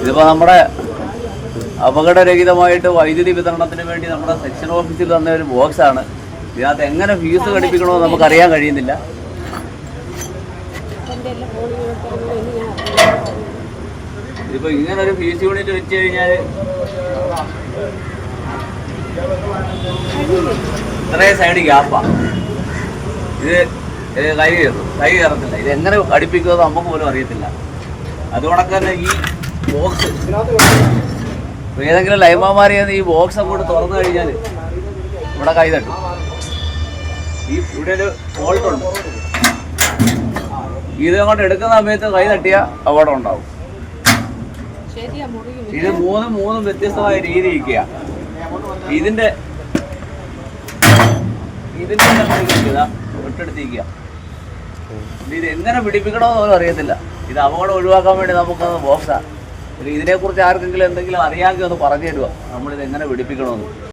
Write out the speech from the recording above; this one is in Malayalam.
ഇതിപ്പോൾ നമ്മുടെ അപകടരഹിതമായിട്ട് വൈദ്യുതി വിതരണത്തിന് വേണ്ടി നമ്മുടെ സെക്ഷൻ ഓഫീസിൽ തന്ന ഒരു ബോക്സ് ആണ്. ഇതിനകത്ത് എങ്ങനെ ഫീസ് ഘടിപ്പിക്കണോ നമുക്ക് അറിയാൻ കഴിയുന്നില്ല. ഇതിപ്പോൾ ഇങ്ങനെ ഒരു ഫീസ് യൂണിറ്റ് വെച്ച് കഴിഞ്ഞാൽ ഇത്രയും സൈഡ് ഗ്യാപ്പാ ഇത് ഇത് കൈ കയറും. കൈ കയറത്തില്ല. ഇത് എങ്ങനെ ഘടിപ്പിക്കുമെന്ന് നമുക്ക് പോലും അറിയത്തില്ല. അതുകൊണ്ടൊക്കെ തന്നെ ഈ ബോക്സ് ഏതെങ്കിലും ലൈമാമാരി ഈ ബോക്സ് അങ്ങോട്ട് തുറന്നു കഴിഞ്ഞാൽ ഇവിടെ കൈ തട്ടും. ഈ ഇവിടെ ഒരു ഫോൾട്ട് ഉണ്ട്. ഇത് അങ്ങോട്ട് എടുക്കുന്ന സമയത്ത് കൈ തട്ടിയ അപകടം ഉണ്ടാവും. ഇത് മൂന്നും മൂന്നും വ്യത്യസ്തമായ രീതി ഇരിക്കുക ഇതിന്റെ ഇതിന്റെ ഒട്ടെടുത്തിരിക്കുക ഇത് എങ്ങനെ പിടിപ്പിക്കണമെന്ന് പോലും അറിയത്തില്ല. ഇത് അപകടം ഒഴിവാക്കാൻ വേണ്ടി നമുക്കത് ബോക്സാ ഇതിനെക്കുറിച്ച് ആർക്കെങ്കിലും എന്തെങ്കിലും അറിയാമെങ്കിൽ ഒന്ന് പറഞ്ഞു തരുമോ നമ്മളിത് എങ്ങനെ പിടിപ്പിക്കണമെന്ന്